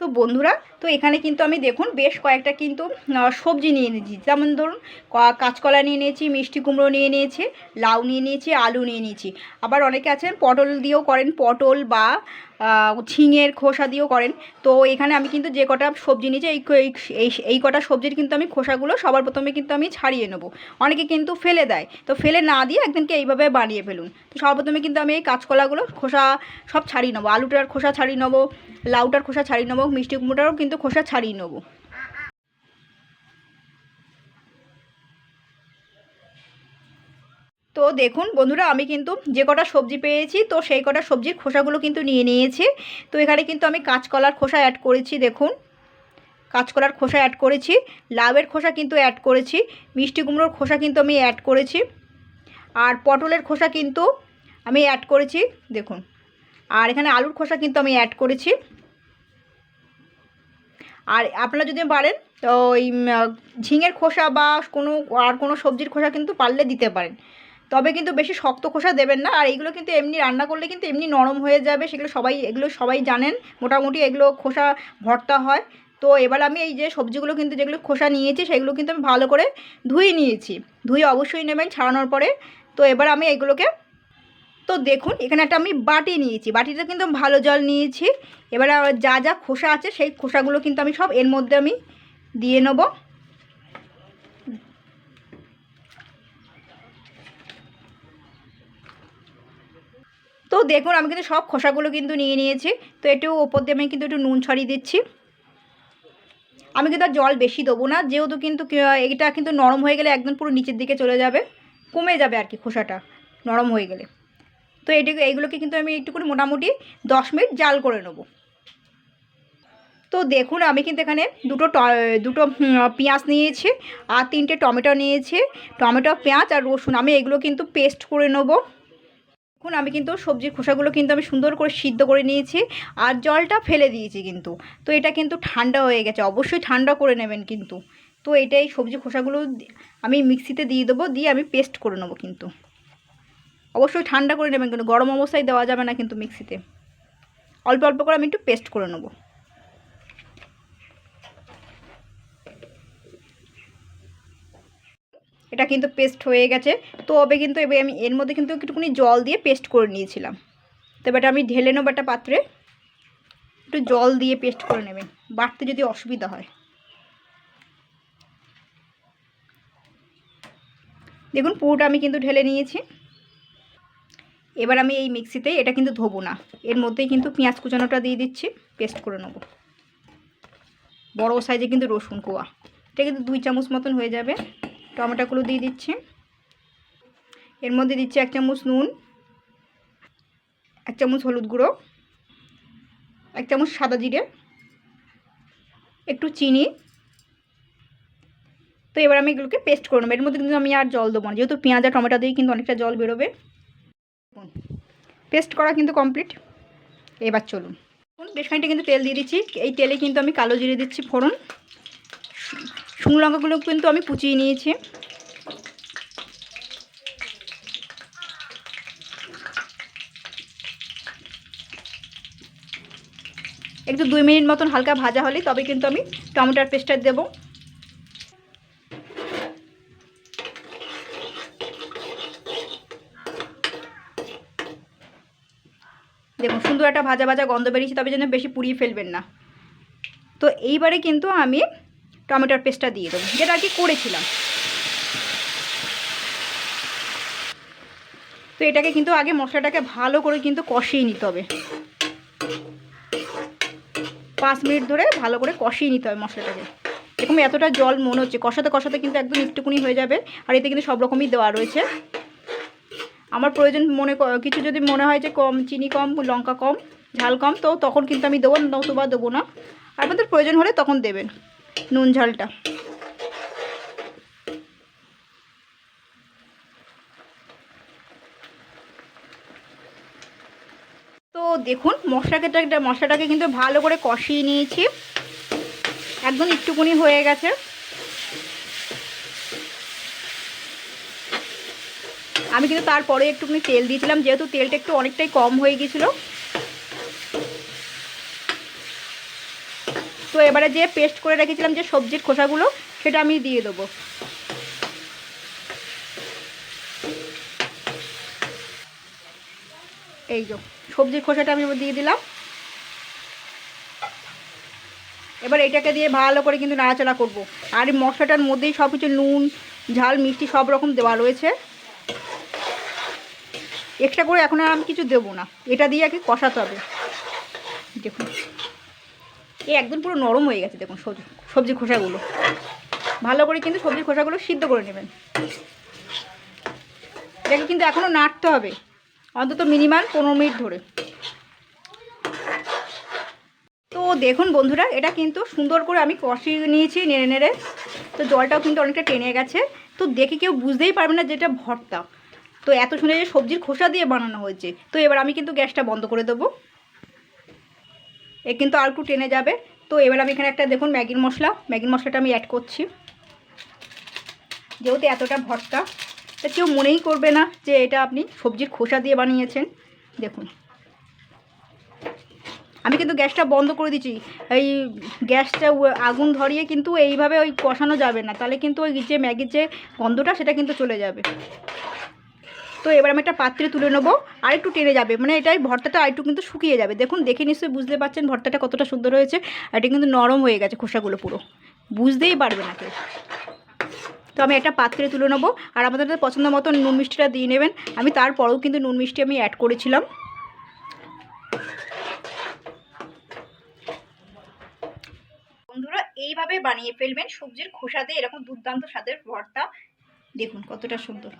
তো বন্ধুরা, তো এখানে কিন্তু আমি দেখুন বেশ কয়েকটা কিন্তু সবজি নিয়ে নিয়েছি যেমন ধরুন কাঁচকলা নিয়ে নিয়েছি মিষ্টি কুমড়ো নিয়ে নিয়েছি লাউ নিয়ে নিয়েছি আলু নিয়ে নিয়েছি আবার অনেকে আছেন পটল দিয়েও করেন, পটল বা ঝিঙের খোসা দিয়েও করেন। তো এখানে আমি কিন্তু যে কটা সবজি নিয়েছি, এই এই- কটা সবজির কিন্তু আমি খোসাগুলো সবার প্রথমে কিন্তু আমি ছাড়িয়ে নেব। অনেকে কিন্তু ফেলে দেয়। তো ফেলে না দিয়ে একদিনকে এইভাবে বানিয়ে ফেলুন। তো সর্বপ্রথমে কিন্তু আমি এই কাঁচকলাগুলো খোসা সব ছাড়িয়ে নেব। আলুটার খোসা ছাড়িয়ে নেব, লাউটার খোসা ছাড়িয়ে নেব, মিষ্টি কুমড়োটারও কিন্তু খোসা ছাড়িয়ে নেব। তো দেখুন বন্ধুরা, আমি কিন্তু যে কটা সবজি পেয়েছি, তো সেই কটা সবজির খোসাগুলো কিন্তু নিয়ে নিয়েছি। তো এখানে কিন্তু আমি কাঁচকলার খোসা অ্যাড করেছি, দেখুন। কাঁচকলার খোসা অ্যাড করেছি, লাউয়ের খোসা কিন্তু অ্যাড করেছি, মিষ্টি কুমড়োর খোসা কিন্তু আমি অ্যাড করেছি, আর পটলের খোসা কিন্তু আমি অ্যাড করেছি, দেখুন। আর এখানে আলুর খোসা কিন্তু আমি অ্যাড করেছি। আর আপনারা যদি পারেন তো ওই ঝিঙের খোসা বা কোনো, আর কোনো সবজির খোসা কিন্তু পারলে দিতে পারেন। তবে কিন্তু বেশি শক্ত খোসা দেবেন না। আর এইগুলো কিন্তু এমনি রান্না করলে কিন্তু এমনি নরম হয়ে যাবে। সেগুলো সবাই, এগুলো সবাই জানেন। মোটামুটি এগুলো খোসা ভর্তা হয়। তো এবার আমি এই যে সবজিগুলো কিন্তু যেগুলো খোসা নিয়েছি, সেগুলো কিন্তু আমি ভালো করে ধুয়ে নিয়েছি। ধুয়ে অবশ্যই নেবেন ছাড়ানোর পরে। তো এবার আমি এগুলোকে, তো দেখুন, এখানে একটা আমি বাটি নিয়েছি। বাটিটা কিন্তু ভালো জল নিয়েছি। এবার যা যা খোসা আছে, সেই খোসাগুলো কিন্তু আমি সব এর মধ্যে আমি দিয়ে নেব। তো দেখুন, আমি কিন্তু সব খোসাগুলো কিন্তু নিয়ে নিয়েছি। তো একটু ওপর দিয়ে আমি কিন্তু একটু নুন ছড়িয়ে দিচ্ছি। আমি কিন্তু জল বেশি দেবো না, যেহেতু কিন্তু এটা কিন্তু নরম হয়ে গেলে একদম পুরো নিচের দিকে চলে যাবে। কমে যাবে আর কি খোসাটা, নরম হয়ে গেলে। তো এটি এইগুলোকে কিন্তু আমি একটুখানি মোটামুটি দশ মিনিট জাল করে নেব। তো দেখুন, আমি কিন্তু এখানে দুটো দুটো পেঁয়াজ নিয়েছি আর তিনটে টমেটো নিয়েছি। টমেটো, পেঁয়াজ আর রসুন, আমি এগুলো কিন্তু পেস্ট করে নেব। দেখুন, আমি কিন্তু সবজির খোসাগুলো কিন্তু আমি সুন্দর করে সিদ্ধ করে নিয়েছি আর জলটা ফেলে দিয়েছি কিন্তু। তো এটা কিন্তু ঠান্ডা হয়ে গেছে, অবশ্যই ঠান্ডা করে নেবেন কিন্তু। তো এটাই সবজি খোসাগুলো আমি মিক্সিতে দিয়ে দেবো, দিয়ে আমি পেস্ট করে নেব কিন্তু। অবশ্যই ঠান্ডা করে নেবেন কিন্তু, গরম অবস্থায় দেওয়া যাবে না কিন্তু মিক্সিতে। অল্প অল্প করে আমি একটু পেস্ট করে নেব। এটা কিন্তু পেস্ট হয়ে গেছে। তো তবে কিন্তু এবার আমি এর মধ্যে কিন্তু একটুখানি জল দিয়ে পেস্ট করে নিয়েছিলাম। তো এবার আমি ঢেলে নেব একটা পাত্রে। একটু জল দিয়ে পেস্ট করে নেবেন বাড়তে যদি অসুবিধা হয়। দেখুন, পুরোটা আমি কিন্তু ঢেলে নিয়েছি। এবার আমি এই মিক্সিতে এটা কিন্তু ধোবো না। এর মধ্যেই কিন্তু পেঁয়াজ কুচানোটা দিয়ে দিচ্ছি। পেস্ট করে নেব। বড় সাইজে কিন্তু রসুন কোয়া। এটা কিন্তু দুই চামচ মতন হয়ে যাবে। টমেটোগুলো দিয়ে দিচ্ছি। এর মধ্যে দিচ্ছি এক চামচ নুন, এক চামচ হলুদ গুঁড়ো, এক চামচ সাদা জিরে, একটু চিনি। তো এবার আমি এগুলোকে পেস্ট করে নেব। এর মধ্যে কিন্তু আমি আর জল দেবো না। যেহেতু পেঁয়াজ আর টমেটো দিয়ে কিন্তু অনেকটা জল বেরোবে। পেস্ট করা কিন্তু কমপ্লিট। এবার চলুন। বেশ খানিকটা কিন্তু তেল দিয়ে দিচ্ছি। এই তেলে কিন্তু আমি কালো জিরে দিচ্ছি ফোড়ন। শুকনো লঙ্কাগুলো কিন্তু আমি কুচিয়ে নিয়েছি। একটু দুই মিনিট মতন হালকা ভাজা হলে তবে কিন্তু আমি টমেটোর পেস্টটা দেবো। দেখুন, সুন্দর একটা ভাজা ভাজা গন্ধ বেরিয়েছে, তবে যেন বেশি পুড়িয়ে ফেলবেন না। তো এইবারে কিন্তু আমি টমেটোর পেস্টটা দিয়ে দেবো। যেটা আর কি করেছিলাম। তো এটাকে কিন্তু আগে মশলাটাকে ভালো করে কিন্তু কষিয়ে নিতে হবে। পাঁচ মিনিট ধরে ভালো করে কষিয়ে নিতে হবে মশলাটাকে। এরকম এতটা জল মনে হচ্ছে। কষাতে কষাতে কিন্তু একদম একটুকুনি হয়ে যাবে। আর এতে কিন্তু সব রকমই দেওয়া রয়েছে। আমার প্রয়োজন মনে কিছু যদি মনে হয় যে কম, চিনি কম, লঙ্কা কম, ঝাল কম, তো তখন কিন্তু আমি দেবো, নতুবা দেবো না। আপনাদের প্রয়োজন হলে তখন দেবেন। নুন ঝালটা। তো দেখুন, মশলাকে মশলাটাকে কিন্তু ভালো করে কষিয়ে নিয়েছি। একদম একটুকুনি হয়ে গেছে। আমি কিন্তু তারপরে একটুখানি তেল দিয়েছিলাম, যেহেতু তেলটা একটু অনেকটাই কম হয়ে গিয়েছিল। তো এবারে যে পেস্ট করে রেখেছিলাম যে সবজির খোসাগুলো, সেটা আমি দিয়ে দেবো। এই যে, সবজির খোসাটা আমি দিয়ে দিলাম। এবার এটাকে দিয়ে ভালো করে কিন্তু নাড়াচাড়া করব। আর এই মশলাটার মধ্যেই সব কিছু নুন, ঝাল, মিষ্টি সব রকম দেওয়া রয়েছে। এক্সট্রা করে এখন আর আমি কিছু দেবো না। এটা দিয়ে আর কি কষাতে হবে। দেখুন। এ একদম পুরো নরম হয়ে গেছে, দেখুন সবজি খোসাগুলো। ভালো করে কিন্তু সবজি খোসাগুলো সিদ্ধ করে নেবেন। এটাকে কিন্তু এখনও নাড়তে হবে, অন্তত মিনিমাম পনেরো মিনিট ধরে। তো দেখুন বন্ধুরা, এটা কিন্তু সুন্দর করে আমি কষিয়ে নিয়েছি, নেড়ে নেড়ে। তো জলটাও কিন্তু অনেকটা টেনে গেছে। তো দেখে কেউ বুঝতেই পারবে না যেটা ভর্তা। তো এত সুন্দর যে সবজির খোসা দিয়ে বানানো হয়েছে। তো এবার আমি কিন্তু গ্যাসটা বন্ধ করে দেবো। এ কিন্তু আর একটু টেনে যাবে। তো এবার আমি এখানে একটা দেখুন ম্যাগির মশলা। ম্যাগির মশলাটা আমি অ্যাড করছি। যেহেতু এতটা ভর্তা, তা কেউ মনেই করবে না যে এটা আপনি সবজির খোসা দিয়ে বানিয়েছেন। দেখুন। আমি কিন্তু গ্যাসটা বন্ধ করে দিচ্ছি। এই গ্যাসটা আগুন ধরিয়ে কিন্তু এইভাবে ওই কষানো যাবে না। তাহলে কিন্তু ওই যে ম্যাগির যে গন্ধটা, সেটা কিন্তু চলে যাবে। তো এবার আমি একটা পাত্রে তুলে নেব আর একটু টেনে যাবে। মানে এটাই ভর্তাটা আর একটু কিন্তু শুকিয়ে যাবে। দেখুন, দেখে নিশ্চয়ই বুঝতে পারছেন ভর্তাটা কতটা সুন্দর হয়েছে। এটা কিন্তু নরম হয়ে গেছে খোসাগুলো পুরো। বুঝতেই পারবে না কেউ। তো আমি একটা পাত্রে তুলে নেব। আর আমাদের পছন্দ মতো নুন মিষ্টিটা দিয়ে নেবেন। আমি তারপরেও কিন্তু নুন মিষ্টি আমি অ্যাড করেছিলাম। বন্ধুরা, এইভাবে বানিয়ে ফেলবেন। সবজির খোসা দিয়ে এরকম দুর্দান্ত স্বাদের ভর্তা। দেখুন কতটা সুন্দর।